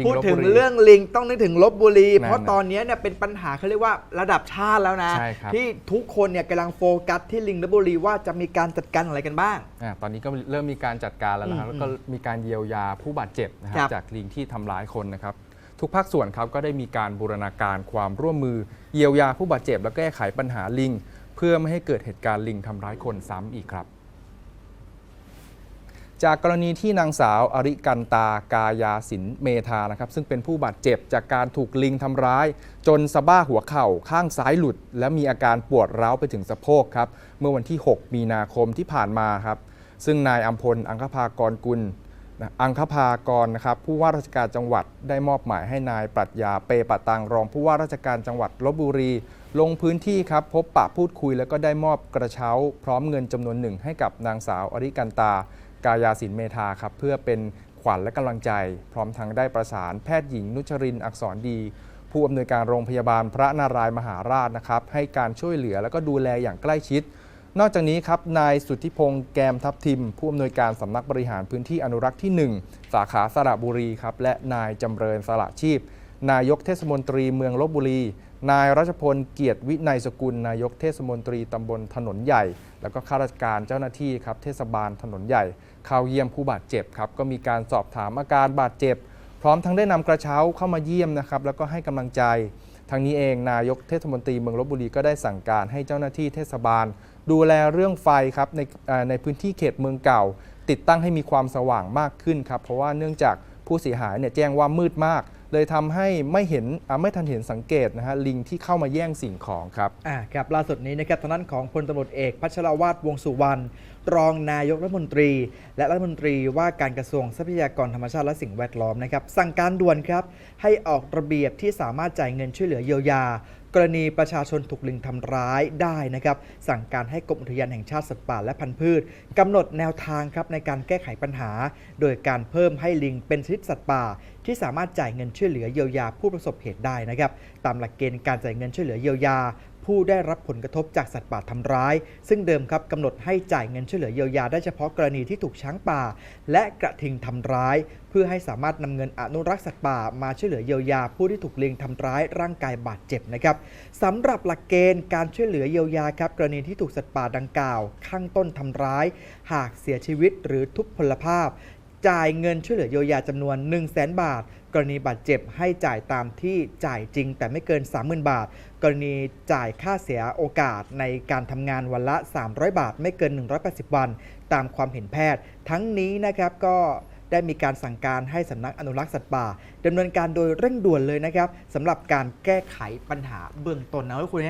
ลิงพูดลพถึงบุรีเรื่องลิงต้องนึกถึงลบบุรี นั่นเพราะน่ะตอนนี้เนี่ยเป็นปัญหาเขาเรียกว่าระดับชาติแล้วนะ ใช่ครับ ที่ทุกคนเนี่ยกำลังโฟกัสที่ลิงลบบุรีว่าจะมีการจัดการอะไรกันบ้าง อ่าตอนนี้ก็เริ่มมีการจัดการแล้วนะครับอืมแล้วก็มีการเยียวยาผู้บาดเจ็บนะคครัรับบจากลิงที่ทำร้ายคนนะครับ ทุกภาคส่วนครับก็ได้มีการบูรณาการความร่วมมือ เยียวยาผู้บาดเจ็บ และแก้ไขปัญหาลิง เพื่อไม่ให้เกิดเหตุการณ์ลิงทำร้ายคนซ้ำอีกครับ จากกรณีที่นางสาวอริกันตากายาสินเมธานะครับ ซึ่งเป็นผู้บาดเจ็บจากการถูกลิงทำร้าย จนสะบ้าหัวเข่าข้างซ้ายหลุด และมีอาการปวดร้าวไปถึงสะโพกครับ เมื่อวันที่ 6 มีนาคมที่ผ่านมาครับ ซึ่งนายอัมพลอังคภากรกุลอังคภากรนะครับผู้ว่าราชการจังหวัดได้มอบหมายให้นายปรัชญาเปปะตังรองผู้ว่าราชการจังหวัดลบบุรี ลงพื้นที่ครับพบปะพูดคุยแล้วก็ได้มอบกระเช้า พร้อมเงินจำนวนหนึ่งให้กับนางสาวอริกันตา กายาสินเมธาครับเพื่อเป็นขวัญและกำลังใจ พร้อมทั้งได้ประสานแพทย์หญิงนุชรินอักษรดี ผู้อำนวยการโรงพยาบาลพระนารายมหาราชนะครับให้การช่วยเหลือแล้วก็ดูแลอย่างใกล้ชิด นอกจากนี้ครับนายสุทธิพงษ์แกมทับทิม ผู้อำนวยการสำนักบริหารพื้นที่อนุรักษ์ที่ 1 สาขาสระบุรีครับและนายจำเริญสละชีพ นายกเทศมนตรีเมืองลบบุรี นายรัชพลเกียรติวินัยสกุล นายกเทศมนตรีตำบลถนนใหญ่ แล้วก็ข้าราชการเจ้าหน้าที่ครับเทศบาลถนนใหญ่ เข้าเยี่ยมผู้บาดเจ็บครับก็มีการสอบถามอาการบาดเจ็บ พร้อมทั้งได้นำกระเช้าเข้ามาเยี่ยมนะครับแล้วก็ให้กำลังใจทางนี้เองนายกเทศมนตรีเมืองลบบุรีก็ได้สั่งการให้เจ้าหน้าที่เทศบาล ดูแลเรื่องไฟครับในในพื้นที่เขตเมืองเก่า ติดตั้งให้มีความสว่างมากขึ้นครับเพราะว่าเนื่องจากผู้เสียหายเนี่ยแจ้งว่ามืดมาก เลยทำให้ไม่เห็นอ่าไม่ทันเห็นสังเกตนะฮะลิงที่เข้ามาแย่งสิ่งของครับ อ่าครับล่าสุดนี้นะครับทางด้านของพลตำรวจเอกพัชรวาทวงษ์สุวรรณรองนายกรัฐมนตรี และรัฐมนตรีว่าการกระทรวงทรัพยากรธรรมชาติและสิ่งแวดล้อมนะครับสั่งการด่วนครับให้ออกระเบียบที่สามารถจ่ายเงินช่วยเหลือเยียวยา กรณีประชาชนถูกลิงทำร้ายได้นะครับสั่งการให้กรมอุทยานแห่งชาติสัตว์ป่าและพันธุ์พืชกำหนดแนวทางครับในการแก้ไขปัญหา โดยการเพิ่มให้ลิงเป็นชนิดสัตว์ป่า ที่สามารถจ่ายเงินช่วยเหลือเยียวยาผู้ประสบเหตุได้นะครับตามหลักเกณฑ์การจ่ายเงินช่วยเหลือเยียวยา ผู้ได้รับผลกระทบจากสัตว์ป่าทำร้าย ซึ่งเดิมครับกำหนดให้จ่ายเงินช่วยเหลือเยียวยาได้เฉพาะกรณีที่ถูกช้างป่า และกระทิงทำร้าย เพื่อให้สามารถนำเงินอนุรักษ์สัตว์ป่ามาช่วยเหลือเยียวยา ผู้ที่ถูกลิงทำร้ายร่างกายบาดเจ็บนะครับสำหรับหลักเกณฑ์การช่วยเหลือเยียวยาครับกรณีที่ถูกสัตว์ป่าดังกล่าว ข้างต้นทำร้าย หากเสียชีวิตหรือทุพพลภาพ จ่ายเงินช่วยเหลือเยียวยาจำนวน 1 0 0 0 0แบาท กรณีบาดเจ็บให้จ่ายตามที่จ่ายจริง แต่ไม่เกิน 30,000 บาท กรณีจ่ายค่าเสียโอกาสในการทำงานวันละ 300 บาท ไม่เกิน 180 วัน ตามความเห็นแพทย์ ทั้งนี้นะครับก็ได้มีการสั่งการให้สำนักอนุรักษ์สัตว์ป่าดำเนินการโดยเร่งด่วนเลยนะครับสำหรับการแก้ไขปัญหาเบื้องต้นนะคุณ